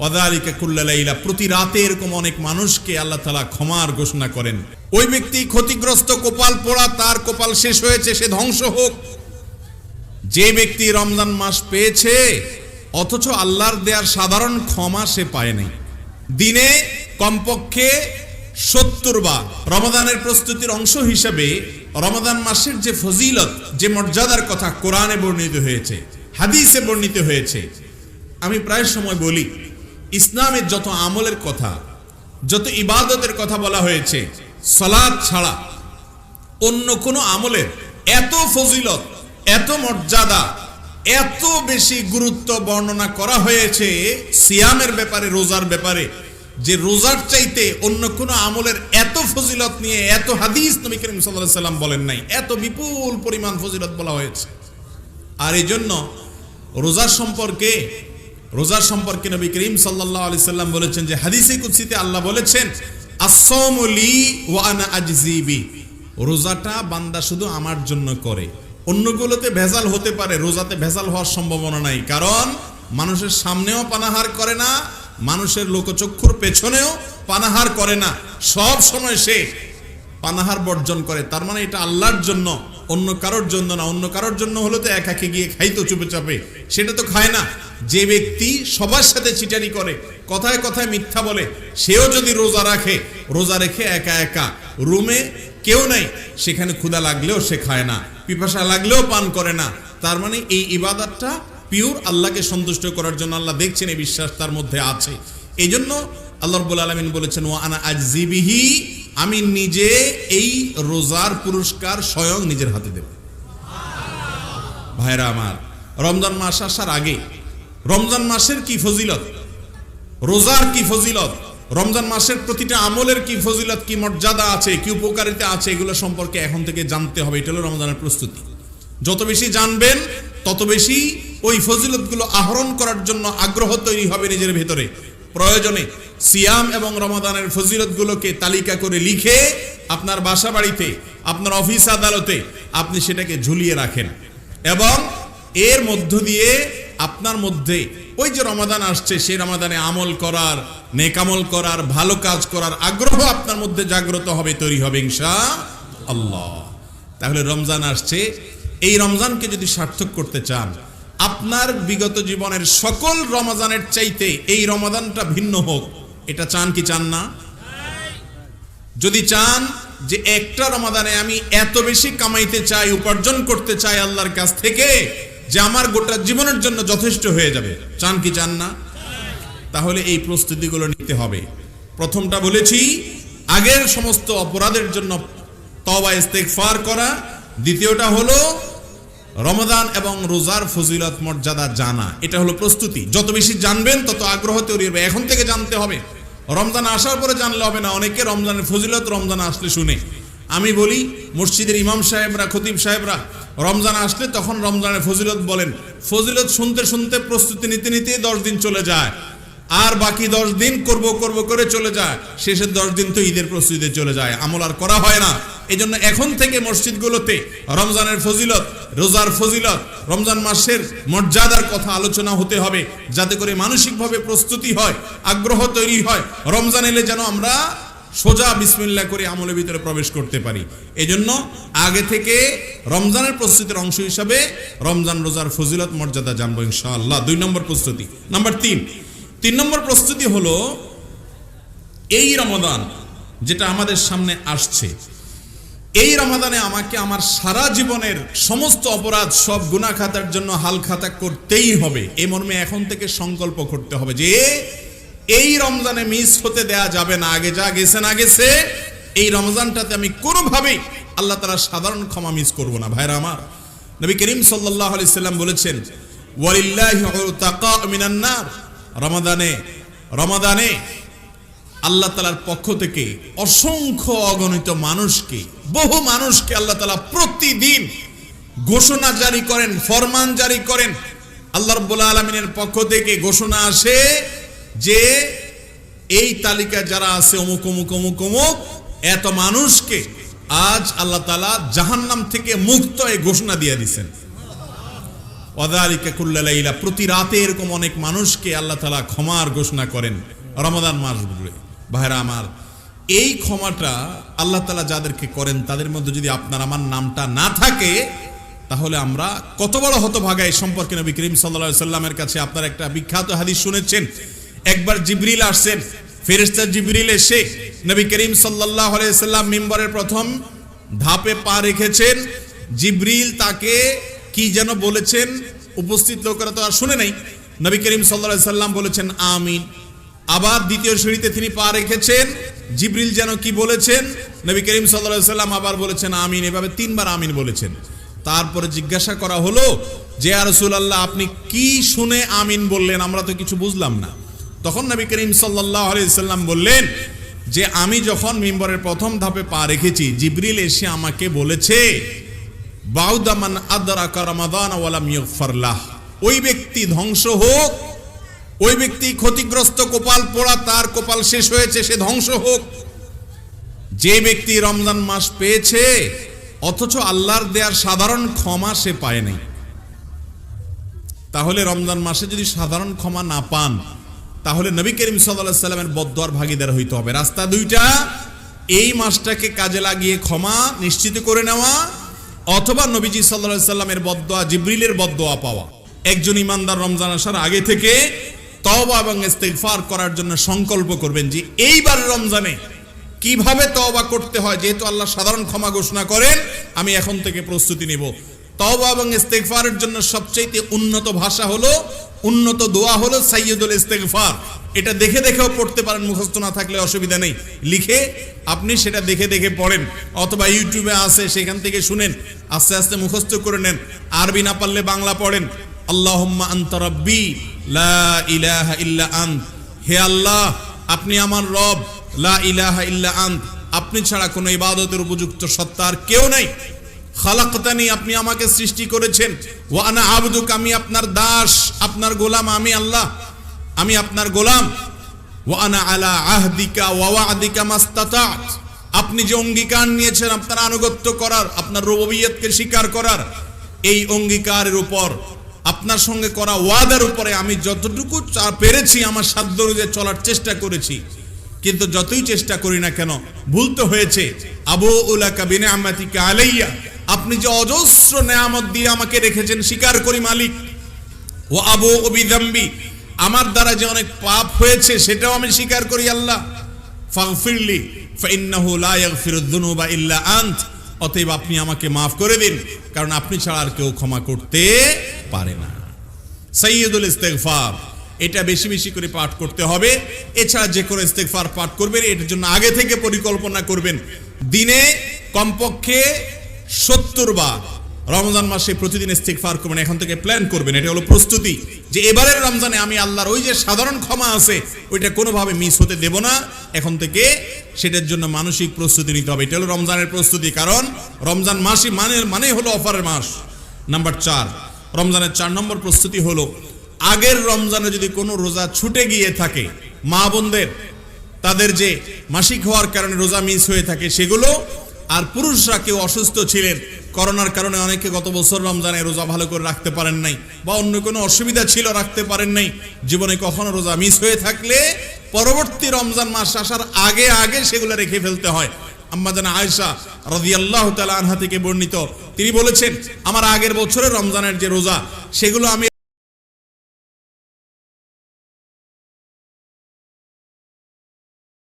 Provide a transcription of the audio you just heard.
ওয়াদালিকা কুল্লালাইলা প্রতি রাতে এরকম অনেক মানুষকে আল্লাহ তালা ক্ষমার ঘোষণা করেন। ওই ব্যক্তি ক্ষতিগ্রস্ত কপাল পোড়া, তার কপাল শেষ হয়েছে, সে ধ্বংস হোক। যে ব্যক্তি রমজান মাস পেয়েছে, অথচ আল্লাহর দেয়ার সাধারণ ক্ষমা সে পায় নাই। দিনে কমপক্ষে সত্তর বার রমাদানের প্রস্তুতির অংশ হিসেবে রমাদান মাসের যে ফজিলত, যে মর্যাদার কথা কোরআনে বর্ণিত হয়েছে, হাদিসে বর্ণিত হয়েছে। আমি প্রায় সময় বলি ইসলামের যত আমলের কথা, যত ইবাদতের কথা বলা হয়েছে সলাদ ছাড়া অন্য কোনো আমলের এত ফজিলত, এত মর্যাদা, এত বেশি গুরুত্ব বর্ণনা করা হয়েছে সিয়ামের ব্যাপারে, রোজার ব্যাপারে, যে রোজার চাইতে অন্য কোনো আমলের এত ফজিলত নিয়ে, এত হাদিস নবী করিম সাল্লাহ সাল্লাম বলেন নাই, এত বিপুল পরিমাণ ফজিলত বলা হয়েছে। আর এই জন্য রোজার সম্পর্কে রোজার সম্পর্কে নবী করিম সাল্লাহ আলি সাল্লাম বলেছেন যে হাদিসে কুৎসিতে আল্লাহ বলেছেন আসলি ওয়ানা আজজিবি রোজাটা বান্দা শুধু আমার জন্য করে। অন্যগুলোতে ভেজাল হতে পারে, রোজাতে ভেজাল হওয়ার সম্ভাবনা নাই। কারণ মানুষের সামনেও পানাহার করে না, মানুষের লোকচক্ষুর পেছনেও পানাহার করে না। সব সময় সে পানাহার বর্জন করে। তার মানে এটা আল্লাহর জন্য, অন্য কারোর জন্য না। অন্য কারোর জন্য হলে তো একাকে গিয়ে খাইতো চুপে চাপে সেটা তো খায় না। যে ব্যক্তি সবার সাথে চিটারি করে, কথায় কথায় মিথ্যা বলে, সেও যদি রোজা রাখে, রোজা রেখে একা একা, রুমে কেউ নাই, সেখানে ক্ষুধা লাগলেও সে খায় না, পিপাসা লাগলেও পান করে না। তার মানে এই ইবাদতটা পিওর আল্লাহকে সন্তুষ্ট করার জন্য আল্লাহ দেখছেন, এই বিশ্বাস তার মধ্যে আছে। এই জন্য আল্লাহ রব্বুল আলমিন বলেছেন ও আনা আজিবিহি আমি নিজে এই রোজার পুরস্কার স্বয়ং নিজের হাতে দেব। ভাইরা আমার, রমজান মাস আসার আগে রমজান মাসের কি ফজিলত? রোজার কি ফজিলত? রমজান মাসের প্রতিটা আমলের কি ফজিলত, কি মর্যাদা আছে, কি উপকারিতা আছে, এগুলো সম্পর্কে এখন থেকে জানতে হবে। এটা হলো রমজানের প্রস্তুতি। যত বেশি জানবেন, তত বেশি ওই ফজিলতগুলো আহরণ করার জন্য আগ্রহ তৈরি হবে নিজের ভেতরে। প্রয়োজনে সিয়াম এবং রমাদানের ফজিলতগুলোকে তালিকা করে লিখে আপনার বাসা বাড়িতে আপনার অফিস আদালতে আপনি সেটাকে ঝুলিয়ে রাখেন। এবং এর মধ্য দিয়ে আপনার মধ্যে ওই যে রমাদান আসছে, সেই রমাদানে আমল করার নেকামল করার, ভালো কাজ করার আগ্রহ আপনার মধ্যে জাগ্রত হবে, তৈরি হবে ইনশা আল্লাহ তাহলে রমজান আসছে। এই রমজানকে যদি সার্থক করতে চান, আপনার বিগত জীবনের সকল রমাজানের চাইতে এই রমাদানটা ভিন্ন হোক। এটা চান কি চান না? যদি চান যে একটা রমাদানে আমি এত বেশি কামাইতে চাই, উপার্জন করতে চাই আল্লাহর কাছ থেকে যে আমার গোটা জীবনের জন্য যথেষ্ট হয়ে যাবে। চান কি চান না? তাহলে এই প্রস্তুতিগুলো নিতে হবে। প্রথমটা বলেছি, আগের সমস্ত অপরাধের জন্য তবা ইস্তেগফার করা। দ্বিতীয়টা হলো রমদান এবং রোজার ফজিলত মর্যাদা জানা। এটা হলো প্রস্তুতি। যত বেশি জানবেন, তত আগ্রহ তৈরি হবে। এখন থেকে জানতে হবে। রমজান আসার পরে জানলে হবে না, অনেকে রমজানের ফজিলত রমজান আসলে শুনে। আমি বলি, মসজিদের ইমাম সাহেবরা, খতিব সাহেবরা, রমজান আসলে তখন রমজানের ফজিলত বলেন। ফজিলত শুনতে শুনতে প্রস্তুতি নিতে নিতে দশ দিন চলে যায়। আর বাকি দশ দিন করব করব করে চলে যায়। শেষের দশ দিন তো ঈদের প্রস্তুতিতে চলে যায়। আমল আর করা হয় না। এই জন্য এখন থেকে মসজিদগুলোতে রমজানের ফজিলত, রোজার ফজিলত, রমজান মাসের মর্যাদার কথা আলোচনা হতে হবে। যাতে করে মানসিকভাবে প্রস্তুতি হয়, আগ্রহ তৈরি হয়। রমজান এলে যেন আমরা সোজা বিসমিল্লা করে আমলের ভিতরে প্রবেশ করতে পারি। এজন্য আগে থেকে রমজানের প্রস্তুতির অংশ হিসাবে রমজান রোজার ফজিলত, মর্যাদা জানব ইনশাআল্লাহ। দুই নম্বর প্রস্তুতি। নাম্বার তিন। তিন নম্বর প্রস্তুতি হলো এই রমাদান যেটা আমাদের সামনে আসছে। এই রমাদানে আমাকে আমার সারা জীবনের সমস্ত অপরাধ, সব গুণা খাতার জন্য হাল খাতা করতেই হবে। এই মর্মে এখন থেকে সংকল্প করতে হবে যে এই রমজানে মিস হতে দেয়া যাবে না। আগে যা গেছে না গেছে, এই রমজানটাতে আমি কোনোভাবেই আল্লাহ তারা সাধারণ ক্ষমা মিস করব না। ভাইরা আমার, নবী করিম সাল্লাহ আলি সাল্লাম বলেছেন রমাদানে রমাদানে আল্লাহ তালার পক্ষ থেকে অসংখ্য অগণিত মানুষকে, বহু মানুষকে আল্লাহ তালা প্রতিদিন ঘোষণা জারি করেন, ফরমান জারি করেন। আল্লাহ রব্বুল আলমিনের পক্ষ থেকে ঘোষণা আসে যে এই তালিকা যারা আছে অমুক অমুক অমুক অমুক, এত মানুষকে আজ আল্লাহ তালা জাহান্নাম থেকে মুক্ত এই ঘোষণা দিয়ে দিছেন ওয়াদালিকা কুল্লা প্রতি রাতে এরকম অনেক মানুষকে আল্লাহ তাআলা ক্ষমার ঘোষণা করেন রমাদান মাস জুড়ে। ভাইরা আমার, এই ক্ষমাটা আল্লাহ তাআলা যাদেরকে করেন, তাদের মধ্যে যদি আপনার আমার নামটা না থাকে, তাহলে আমরা কত বড় হতভাগা এই সম্পর্কে নবী করিম সাল্লা সাল্লামের কাছে আপনার একটা বিখ্যাত হাদিস শুনেছেন। একবার জিবরিল আসছেন। ফেরেস্তা জিবরিল এসে নবী করিম সাল্লাহ সাল্লাম মিম্বরের প্রথম ধাপে পা রেখেছেন। জিবরিল তাকে কি যেন বলেছেন উপস্থিত লোকেরা তো আর শুনে নাই। নবী করিম সাল্লা সাল্লাম বলেছেন, আমিন। আবার দ্বিতীয় সিঁড়িতে তিনি পা রেখেছেন। জিবরিল যেন কি বলেছেন? নবী করিম সাল্লাহ সাল্লাম আবার বলেছেন, আমিন। এভাবে তিনবার আমিন বলেছেন। তারপরে জিজ্ঞাসা করা হলো যে রসুল আল্লাহ আপনি কি শুনে আমিন বললেন? আমরা তো কিছু বুঝলাম না। তখন নবী করিম সাল্লাহ বললেন যে আমি যখন মিম্বরের প্রথম ধাপে পা রেখেছি, জিবরিল এসে আমাকে বলেছে বাউদামান আদরা রমাদান ওই ব্যক্তি ধ্বংস হোক, ওই ব্যক্তি ক্ষতিগ্রস্ত কপাল পোড়া, তার কপাল শেষ হয়েছে, সে ধ্বংস হোক। যে ব্যক্তি রমজান মাস পেয়েছে, অথচ আল্লাহর দেয়ার সাধারণ ক্ষমা সে পায় নাই। তাহলে রমজান মাসে যদি সাধারণ ক্ষমা না পান তাহলে নবী করিম সাল্লাহ সাল্লামের বদ্দার ভাগিদার হইতে হবে। রাস্তা দুইটা, এই মাসটাকে কাজে লাগিয়ে ক্ষমা নিশ্চিত করে নেওয়া অথবা নবীজি সাল্লাহ সাল্লামের বদোয়া জিব্রিলের বদোয়া পাওয়া। একজন ইমানদার রমজান আসার আগে থেকে তওবা এবং ইস্তেগফার করার জন্য সংকল্প করবেন যে, এইবার রমজানে কীভাবে তওবা করতে হয়? যেহেতু আল্লাহ সাধারণ ক্ষমা ঘোষণা করেন, আমি এখন থেকে প্রস্তুতি নিব। তওবা এবং ইস্তেগফারের জন্য সবচেয়ে উন্নত ভাষা হলো, উন্নত দোয়া হলো সাইয়দুল ইস্তেগফার। এটা দেখে দেখেও পড়তে পারেন, মুখস্থ না থাকলে অসুবিধা নেই। লিখে আপনি সেটা দেখে দেখে পড়েন, অথবা ইউটিউবে আছে, সেখান থেকে শুনেন, আস্তে আস্তে মুখস্থ করে নেন, আরবি না পারলে বাংলা পড়েন। আল্লাহুম্মা আনতা রাব্বি, লা ইলাহা ইল্লা আন্ত। হে আল্লাহ, আপনি আমার রব, লা ইলাহা ইল্লা আন্ত। আপনি ছাড়া কোনো ইবাদতের উপযুক্ত সত্তা আর কেউ নাই। খালাকতানি, আপনি আমাকে সৃষ্টি করেছেন। ওয়া আনা আবদুক, আমি আপনার দাস, আপনার গোলাম, আমি আল্লাহ, আমি আপনার গোলাম। ওয়া আনা আলা আহদিকা ওয়া ওয়াদিকা মাস্তাতাত। আপনি যে অঙ্গীকার নিয়েছেন, আপনার আনুগত্য করার, আপনার রুবুবিয়তকে স্বীকার করার, এই অঙ্গীকারের উপর, আপনার সঙ্গে করা ওয়াদার উপরে আমি যতটুকু পেরেছি, আমার সাধ্য অনুযায়ী চলার চেষ্টা করেছি। কিন্তু যতই চেষ্টা করি না কেন, ভুল তো হয়েছে। আবু উলাকা বিনে আমাতিকা আলাইয়া। আপনি যে অজস্র নেয়ামত দিয়ে আমাকে রেখেছেন স্বীকার করি মালিক। ও আবু অবিদম্বি আমার দ্বারা যে অনেক পাপ হয়েছে, সেটাও আমি স্বীকার করি আল্লাহ। ফাগফিরলি, ফাইন্নাহু লা ইয়াগফিরুদ যুনুবা ইল্লা আন্ত। অতএব আপনি আমাকে মাফ করে দিন, কারণ আপনি ছাড়া আর কেউ ক্ষমা করতে পারে না। সৈয়দুল ইস্তেগফার, এটা বেশি বেশি করে পাঠ করতে হবে। এছাড়া যে কোনো ইস্তেগফার পাঠ করবেন, এটার জন্য আগে থেকে পরিকল্পনা করবেন। দিনে কমপক্ষে সত্তর বার। রমজান মাসে প্রতিদিন ইস্তেগফার করবেন, এখন থেকে প্ল্যান করবেন। এটা হলো প্রস্তুতি যে এবারের রমজানে আমি আল্লাহর ওই যে সাধারণ ক্ষমা আছে, ওইটা কোনোভাবে মিস হতে দেব না। এখন থেকে সেটার জন্য মানসিক প্রস্তুতি নিতে হবে। এটা হলো রমজানের প্রস্তুতি, কারণ রমজান মাসই মানে মানে হলো অফারের মাস। নাম্বার চার, রমজানের চার নম্বর প্রস্তুতি হলো, আগের রমজানে যদি কোনো রোজা ছুটে গিয়ে থাকে, মা বোনদের, তাদের যে মাসিক হওয়ার কারণে রোজা মিস হয়ে থাকে, সেগুলো আর পুরুষরা কেউ অসুস্থ ছিলেন। করোনার কারণে অনেকে গত বছর রমজানে রোজা ভালো করে রাখতে পারেন নাই বা অন্য কোনো অসুবিধা ছিল রাখতে পারেন নাই। জীবনে কখনো রোজা মিস হয়ে থাকলে পরবর্তী রমজান মাস আসার আগে আগে সেগুলো রেখে ফেলতে হয়। আম্মা জানা আয়েশা রাদিয়াল্লাহু তাআলা আনহা থেকে বর্ণিত। তিনি বলেছেন, আমার আগের বছরের রমজানের যে রোজা, সেগুলো আমি